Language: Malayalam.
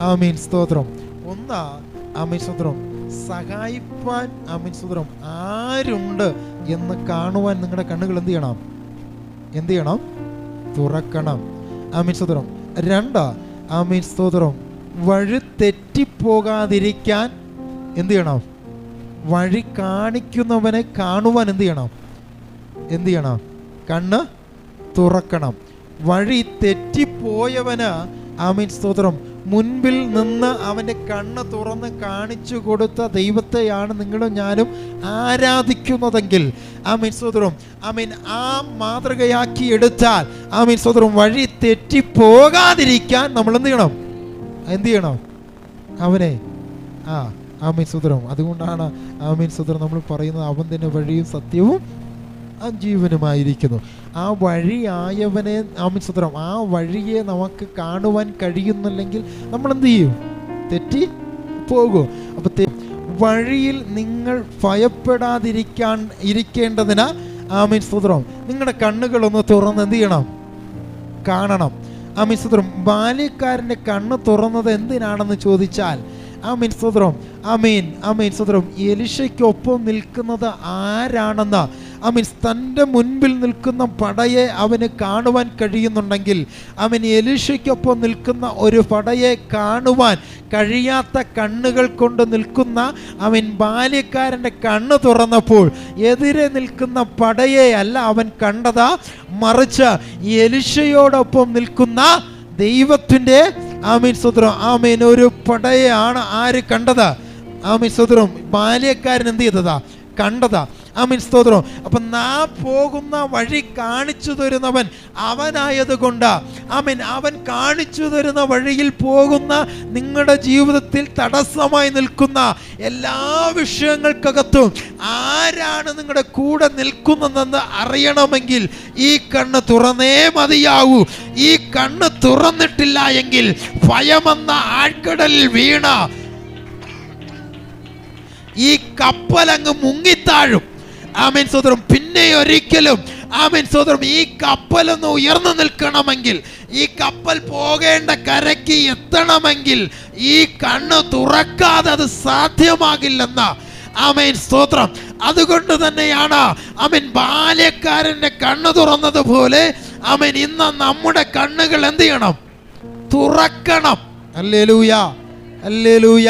ആമീൻ. സ്തോത്രം. ഒന്ന് ആമീൻ സ്തോത്രം. സഹായിപ്പാൻ ആമീൻ സ്തോത്രം. ആരുണ്ട് എന്ന് കാണുവാൻ നിങ്ങളുടെ കണ്ണുകൾ എന്ത് ചെയ്യണം? എന്ത് ചെയ്യണം? തുറക്കണം. ആമീൻ സ്തോത്രം. രണ്ടാ ആമീൻ സ്തോത്രം. വഴി തെറ്റിപ്പോകാതിരിക്കാൻ എന്ത് ചെയ്യണം? വഴി കാണിക്കുന്നവനെ കാണുവാൻ എന്ത് ചെയ്യണം? എന്ത് ചെയ്യണം? കണ്ണ് തുറക്കണം. വഴി തെറ്റിപ്പോയവന് ആമീൻ സ്തോത്രം. മുൻപിൽ നിന്ന് അവന്റെ കണ്ണ് തുറന്ന് കാണിച്ചു കൊടുത്ത ദൈവത്തെയാണ് നിങ്ങളും ഞാനും ആരാധിക്കുന്നതെങ്കിൽ. ആമീൻ. സ്തോത്രം ആമീൻ. ആ മാതൃകയാക്കി എടുത്താൽ ആമീൻ. സ്തോത്രം വഴി തെറ്റിപ്പോകാതിരിക്കാൻ നമ്മൾ എന്ത് ചെയ്യണം? എന്ത് ചെയ്യണം? അവനെ. ആ ആമീൻ. സുദ്രം അതുകൊണ്ടാണ് ആമീൻ. സുദ്രം നമ്മൾ പറയുന്നത് അവൻ തന്നെ വഴിയും സത്യവും ആ ജീവനുമായിരിക്കുന്നു ആ വഴിയായവനെ ആമീൻ സുതരം ആ വഴിയെ നമുക്ക് കാണുവാൻ കഴിയുന്നില്ലെങ്കിൽ നമ്മൾ എന്ത് ചെയ്യും തെറ്റി പോകും. അപ്പൊ തെ- വഴിയിൽ നിങ്ങൾ ഭയപ്പെടാതിരിക്കാൻ ഇരിക്കേണ്ടതിന് ആമീൻ സുതരം നിങ്ങളുടെ കണ്ണുകളൊന്ന് തുറന്ന് എന്ത് ചെയ്യണം? കാണണം. ആമീൻ സ്തോത്രം ബാല്യക്കാരന്റെ കണ്ണ് തുറന്നത് എന്തിനാണെന്ന് ചോദിച്ചാൽ ആമീൻ സ്തോത്രം ആമീൻ ആമീൻ സ്തോത്രം എലിശയ്ക്കൊപ്പം നിൽക്കുന്നത് ആരാണെന്ന് ആമീൻ തന്റെ മുൻപിൽ നിൽക്കുന്ന പടയെ അവന് കാണുവാൻ കഴിയുന്നുണ്ടെങ്കിൽ അവൻ എലിശയ്ക്കൊപ്പം നിൽക്കുന്ന ഒരു പടയെ കാണുവാൻ കഴിയാത്ത കണ്ണുകൾ കൊണ്ട് നിൽക്കുന്ന അവൻ ബാല്യക്കാരന്റെ കണ്ണ് തുറന്നപ്പോൾ എതിരെ നിൽക്കുന്ന പടയെ അല്ല അവൻ കണ്ടതാ. മറിച്ച് എലിഷയോടൊപ്പം നിൽക്കുന്ന ദൈവത്തിന്റെ ആമീൻ സുദ്രം ആമീൻ. ഒരു പടയാണ് ആര് കണ്ടത്? ആമീൻ സുദ്രം ബാല്യക്കാരൻ എന്ത് ചെയ്തതാ? കണ്ടതാ. ആമീൻ സ്തോത്രം. അപ്പൊ നാ പോകുന്ന വഴി കാണിച്ചു തരുന്നവൻ അവനായതുകൊണ്ട്. ആമീൻ അവൻ കാണിച്ചു തരുന്ന വഴിയിൽ പോകുന്ന നിങ്ങളുടെ ജീവിതത്തിൽ തടസ്സമായി നിൽക്കുന്ന എല്ലാ വിഷയങ്ങൾക്കകത്തും ആരാണ് നിങ്ങളുടെ കൂടെ നിൽക്കുന്നതെന്ന് അറിയണമെങ്കിൽ ഈ കണ്ണ് തുറന്നേ മതിയാവൂ ഈ കണ്ണ് തുറന്നിട്ടില്ല എങ്കിൽ ഭയമെന്ന ആഴ്ക്കടലിൽ വീണ ഈ കപ്പലങ്ങ് മുങ്ങിത്താഴും. ആമീൻ സോദരം പിന്നെ ഒരിക്കലും ആമേൻ സോദരം ഈ കപ്പലൊന്ന് ഉയർന്നു നിൽക്കണമെങ്കിൽ ഈ കപ്പൽ പോകേണ്ട കരയ്ക്ക് എത്തണമെങ്കിൽ ഈ കണ്ണ് തുറക്കാതെ അത് സാധ്യമാകില്ലെന്ന. ആമേൻ സ്തോത്രം അതുകൊണ്ട് തന്നെയാണ് ആമേൻ ബാല്യക്കാരന്റെ കണ്ണ് തുറന്നതുപോലെ ആമേൻ ഇന്ന് നമ്മുടെ കണ്ണുകൾ എന്ത് ചെയ്യണം? തുറക്കണം. അല്ലേ ലൂയ അല്ലേ ലൂയ